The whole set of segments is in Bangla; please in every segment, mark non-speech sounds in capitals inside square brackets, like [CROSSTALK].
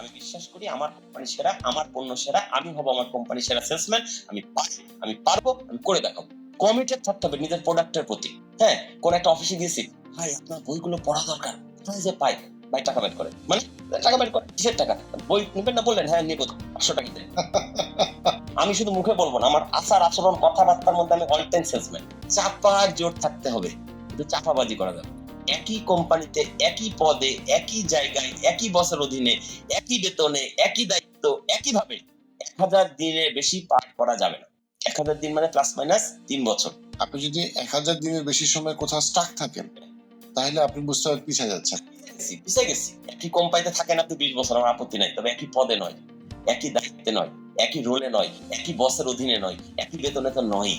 আমি বিশ্বাস করি আমার কোম্পানি সেরা আমার পণ্য সেরা আমি হব আমার কোম্পানি সেরা সেলসম্যান আমি পারি আমি পারব আমি করে দেখাবো। কমিটেড থাকতে হবে নিজের প্রোডাক্টের প্রতি। হ্যাঁ কোন একটা অফিসে গেছি ভাই আপনার বইগুলো পড়া দরকার। কোথায় যে পাই ভাই টাকা বের করে মানে টাকা বের করে কিসের টাকা? বই নেবেন না বললেন হ্যাঁ নেব পাঁচশো টাকা [LAUGHS] আমি শুধু মুখে বলব না আমার আচার আচরণ কথাবার্তার মধ্যে আমি অল টাইম সেলসম্যান চাপা জোর থাকতে হবে কিন্তু চাপাবাজি করা যাবে। একই কোম্পানিতে একই পদে একই জায়গায় একই বছর অধীনে একই বেতনে একই দায়িত্ব একই ভাবে এক হাজার দিনের বেশি পার করা যাবে না। এক হাজার দিন মানে প্লাস মাইনাস তিন বছর। আপনি যদি এক হাজার দিনের বেশি সময় কোথাও স্টাক থাকেন তাহলে আপনি বুঝতে পারবেন পিছিয়ে যাচ্ছেন। পিছিয়ে গেছি। একই কোম্পানিতে থাকেন আপনি বিশ বছর আমার আপত্তি নাই। তবে একই পদে নয় একই দায়িত্বে নয় একই রোলে নয় একই বসের অধীনে নয় একই বেতনে তো নয়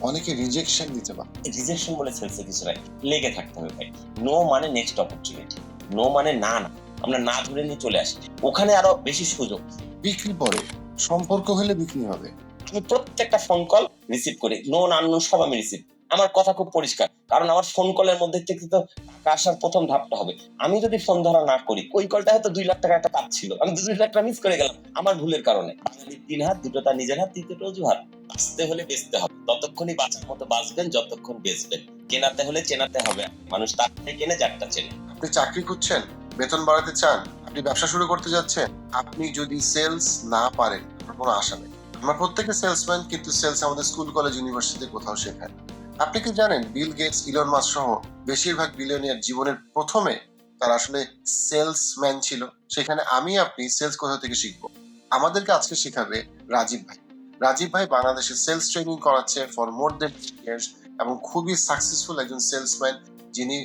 অনেকে রিজেকশন দিতে পারে। রিজেকশন বলে সেলসে কিছু নাই। লেগে থাকতে হবে ভাই। নো মানে নেক্সট অপরচুনিটি নো মানে না না। আমরা না ধরে নিয়ে চলে আসি। ওখানে আরও বেশি সুযোগ। বিক্রি পরে। সম্পর্ক হলে বিক্রি হবে। আমি প্রত্যেকটা ফোন কল রিসিভ করি। না নো সব আমি রিসিভ আমার কথা খুব পরিষ্কার। কারণ আমার ফোন কলের মধ্যে থেকে তো আসার প্রথম ধাপটা হবে। আমি যদি ফোন ধরা না করি, ওই কলটা হয়তো দুই লাখ টাকা একটা কাজ ছিল। আমি দুই লাখ টাকা মিস করে গেলাম আমার ভুলের কারণে। তিন হাত, দুটো তার নিজের হাত তৃতীয়টা অজুহাত। বাঁচতে হলে বেচতে হবে। ততক্ষণই বাঁচার মতো বাঁচবেন, যতক্ষণ বেচবেন। কেনাতে হলে চেনাতে হবে। মানুষ তারটাই কেনে, যারটা চেনে। আপনি চাকরি করছেন বেতন বাড়াতে চান, আপনি ব্যবসা শুরু করতে যাচ্ছেন, আপনি যদি সেলস না পারেন কোনো আশা নেই। আমরা প্রত্যেকে সেলসম্যান কিন্তু সেলস আমাদের স্কুল কলেজ ইউনিভার্সিটিতে কোথাও শেখায়। আপনি কি জানেন বিল গেটস ইলন মাস সহ বেশিরভাগ বিলিয়নিয়ার জীবনের প্রথমে তারা আসলে সেলসম্যান ছিল? সেখানে আমি, আপনি সেলস কোথা থেকে শিখব? আমাদেরকে আজকে শেখাবে রাজীব ভাই। রাজীব ভাই বাংলাদেশে সেলস ট্রেনিং করাচ্ছে ফর মোর দেন ইয়ার্স এবং খুবই সাকসেসফুল একজন সেলসম্যান যিনি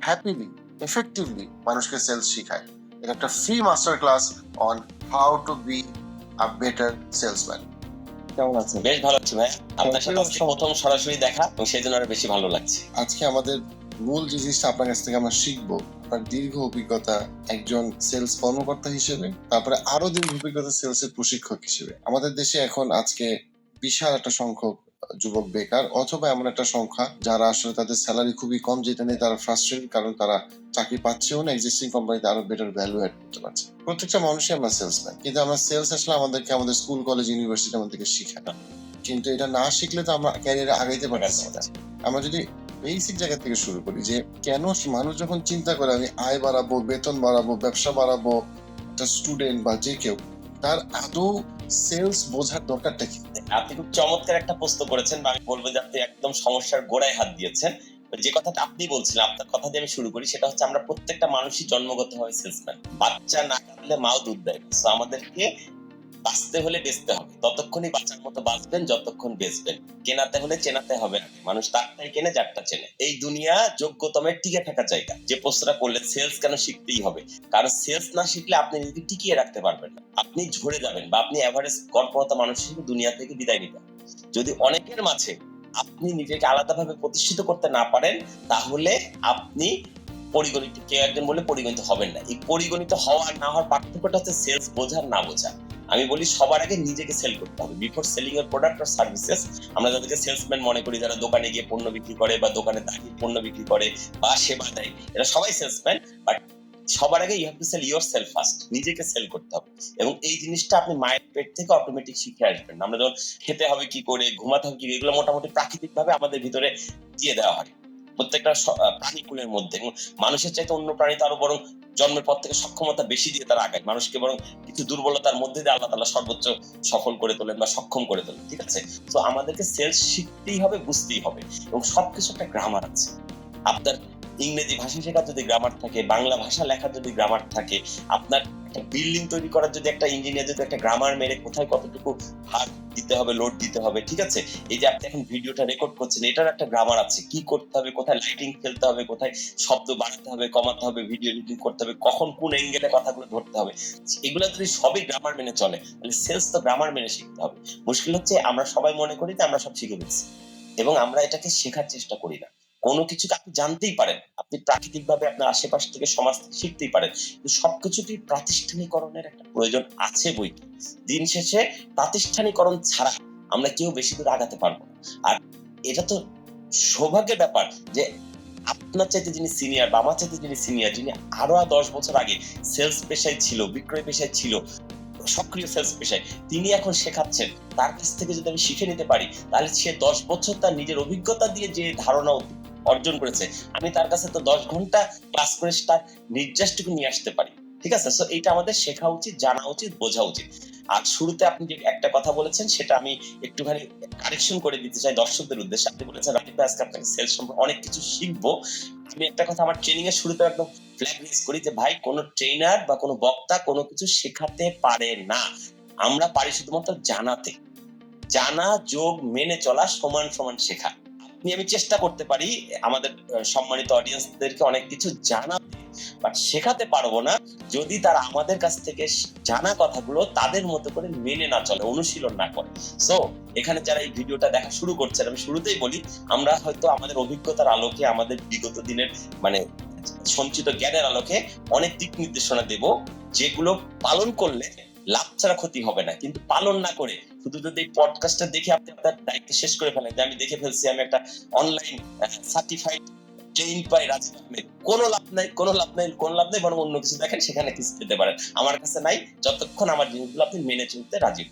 হ্যাপিলি এফেক্টিভলি মানুষকে সেলস শেখায়। এটা একটা free master class on how to be a better salesman কেমন আছেন? বেশ ভালো আছি ভাই। আপনার সাথে আজকে প্রথম সরাসরি দেখা তো সেই জন্য আরও বেশি ভালো লাগছে। আজকে আমাদের মূল যে জিনিসটা আপনার কাছ থেকে আমরা শিখব আপনার দীর্ঘ অভিজ্ঞতা একজন সেলস কর্মকর্তা হিসেবে তারপরে আরও দীর্ঘ অভিজ্ঞতা সেলসের প্রশিক্ষক হিসেবে। আমাদের দেশে এখন আজকে বিশাল একটা সংখ্যক যুবক বেকার অথবা এমন একটা সংখ্যা যারা আসলে তাদের স্যালারি খুবই কম যেটা নিয়ে তারা ফ্রাস্ট্রেটেড কারণ তারা চাকরি পাচ্ছেও না এক্সিস্টিং কোম্পানিতে আরও বেটার ভ্যালু অ্যাড করতে পারছে। প্রত্যেকটা মানুষই আমরা সেলসম্যান কিন্তু আমরা সেলস আসলে আমাদেরকে আমাদের স্কুল কলেজ ইউনিভার্সিটি আমাদেরকে শিখায়। না কিন্তু এটা না শিখলে তো আমরা ক্যারিয়ারে আগাইতে পারছি না আমরা। যদি বেসিক জায়গা থেকে শুরু করি যে কেন মানুষ যখন চিন্তা করে আমি আয় বাড়াবো বেতন বাড়াবো ব্যবসা বাড়াবো একটা স্টুডেন্ট বা যে কেউ তার আদৌ সেলস বোঝার দরকারটা কি? আপনি খুব চমৎকার একটা প্রশ্ন করেছেন আমি বলব যে আপনি একদম সমস্যার গোড়ায় হাত দিয়েছেন। যে কথাটা আপনি বলছিলেন, আপনার কথা দিয়ে আমি শুরু করি, সেটা হচ্ছে আমরা প্রত্যেকটা মানুষই জন্মগত হয় সেলসম্যান বাচ্চা না কাঁদলে মাও দুধ দেয় তো আমাদেরকে বাঁচতে হলে বেচতে হবে। ততক্ষণই বাঁচার মতো বাঁচবেন, যতক্ষণ বেচবেন। কেনাতে হলে চেনাতে হবে মানুষ তারটাই কেনে, যারটা চেনে। এই দুনিয়া যোগ্যতমের টিকে থাকা জায়গা। যে প্রশ্নটা করলেন সেলস কেন শিখতেই হবে? কারণ সেলস না শিখলে আপনি নিজেকে টিকিয়ে রাখতে পারবেন না। আপনি ঝরে যাবেন বা আপনি অ্যাভারেজ কর্মরত মানুষ হিসেবে দুনিয়া থেকে বিদায় নিবেন যদি অনেকের মাঝে আপনি নিজেকে আলাদাভাবে প্রতিষ্ঠিত করতে না পারেন, তাহলে আপনি পরিগণিত, কেউ একজন বলে পরিগণিত হবেন না। এই পরিগণিত হওয়া না হওয়ার পার্থক্যটা হচ্ছে সেলস বোঝার না বোঝা। আমি বলি সবার আগে নিজেকে সেল করতে হবে। বিফোর সেলিং এর প্রোডাক্ট আর সার্ভিসেস আমরা যাদেরকে সেলসম্যান মনে করি, যারা দোকানে গিয়ে পণ্য বিক্রি করে বা দোকানে দাঁড়িয়ে পণ্য বিক্রি করে বা সেবা দেয়, এরা সবাই সেলসম্যান বাট সবার আগে you have to sell your sell first নিজেকে সেল করতে হবে। এবং এই জিনিসটা আপনি মায়ের পেট থেকে অটোমেটিক শিখে আসবেন। আমরা যখন খেতে হবে কি করে, ঘুমাতে হবে কি এগুলো মোটামুটি প্রাকৃতিক ভাবে আমাদের ভিতরে দিয়ে দেওয়া হয়। প্রত্যেকটা প্রাণীকুলের মধ্যে। মানুষের চাইতে অন্য প্রাণী তো আরও বরং জন্মের পর থেকে সক্ষমতা বেশি দিয়ে তারা আগায়। মানুষকে বরং কিছু দুর্বলতার মধ্যে দিয়ে আল্লাহ তালা সর্বোচ্চ সফল করে তোলেন বা সক্ষম করে তোলেন, ঠিক আছে? তো আমাদেরকে সেলস শিখতেই হবে, বুঝতেই হবে। এবং সবকিছু একটা গ্রামার আছে। আপনার ইংরেজি ভাষা শেখার যদি গ্রামার থাকে, বাংলা ভাষা লেখার যদি গ্রামার থাকে, আপনার বিল্ডিং তৈরি করার যদি একটা ইঞ্জিনিয়ার যদি একটা গ্রামার মেরে কোথায় কতটুকু হাত দিতে হবে লোড দিতে হবে, ঠিক আছে? এই যে আপনি এখন ভিডিওটা রেকর্ড করছেন, এটার একটা গ্রামার আছে। কি করতে হবে, কোথায় লাইটিং ফেলতে হবে, কোথায় শব্দ বাড়াতে হবে, কমাতে হবে ভিডিও এডিটিং করতে হবে, কখন কোন অ্যাঙ্গেলে কথাগুলো ধরতে হবে, এগুলো যদি সবই গ্রামার মেনে চলে, তাহলে সেলস তো গ্রামার মেনে শিখতে হবে। মুশকিল হচ্ছে আমরা সবাই মনে করি যে আমরা সব শিখে ফেলছি এবং আমরা এটাকে শেখার চেষ্টা করি না। কোনো কিছুকে আপনি জানতেই পারেন আপনি প্রাকৃতিক ভাবে আপনার আশেপাশ থেকে সমাজ থেকে শিখতেই পারেন। সবকিছুতেই প্রাতিষ্ঠানিকরণের একটা প্রয়োজন আছে বই। দিন শেষে প্রাতিষ্ঠানিকরণ ছাড়া আমরা কেউ বেশি দূর আগাতে পারব না। আর এটা তো সৌভাগ্যের ব্যাপার যে আপনার চাইতে যিনি সিনিয়র বা আমার চাইতে যিনি সিনিয়র যিনি আরও দশ বছর আগে সেলস পেশায় ছিল, বিক্রয় পেশায় ছিল, সক্রিয় সেলস পেশায়, তিনি এখন শেখাচ্ছেন। তার কাছ থেকে যদি আমি শিখে নিতে পারি, তাহলে সে দশ বছর তার নিজের অভিজ্ঞতা দিয়ে যে ধারণা অর্জন করেছে। আমি তার কাছে তো দশ ঘণ্টা ক্লাস করে তার নির্যাসটুকু নিয়ে আসতে পারি। ঠিক আছে? সো এটা আমাদের শেখা উচিত জানা উচিত বোঝা উচিত। আর শুরুতে আপনি যে একটা কথা বলেছেন সেটা আমি একটুখানি কারেকশন করে দিতে চাই দর্শকদের উদ্দেশ্যে। আপনি বলেছেন রাকিব ভাই, আজকে আপনাকে সেলস সম্পর্কে অনেক কিছু শিখব। আমি একটা কথা আমার ট্রেনিং এর শুরুতে একদম ফ্ল্যাগ রেজ করি যে ভাই কোনো ট্রেনার বা কোনো বক্তা কোনো কিছু শেখাতে পারে না। আমরা পারি শুধুমাত্র জানাতে। জানা যোগ মেনে চলা সমান সমান শেখা। আপনি আমি চেষ্টা করতে পারি, আমাদের সম্মানিত অডিয়েন্সদেরকে অনেক কিছু জানাতে বাট শেখাতে পারব না যদি তারা আমাদের কাছ থেকে জানা কথাগুলো তাদের মতো করে মেনে না চলে, অনুশীলন না করে। সো এখানে যারা এই ভিডিওটা দেখা শুরু করছেন, আমি শুরুতেই বলি, আমরা হয়তো আমাদের অভিজ্ঞতার আলোকে, আমাদের বিগত দিনের মানে সঞ্চিত জ্ঞানের আলোকে অনেক দিক নির্দেশনা দেব, যেগুলো পালন করলে লাভ ছাড়া ক্ষতি হবে না, কিন্তু পালন না করে, শুধু যদি এই পডকাস্টটা দেখে আপনি আপনার দায়িত্ব শেষ করে ফেলেন, যে আমি দেখে ফেলছি, আমি একটা অনলাইন সার্টিফাইড ট্রেন পাই কোনো লাভ নাই, কোনো লাভ নাই, কোনো লাভ নাই, বরং অন্য কিছু দেখেন, সেখানে কিছু পেতে পারেন আমার কাছে নাই, যতক্ষণ আমার জিনিসগুলো আপনি মেনে চলতে রাজি।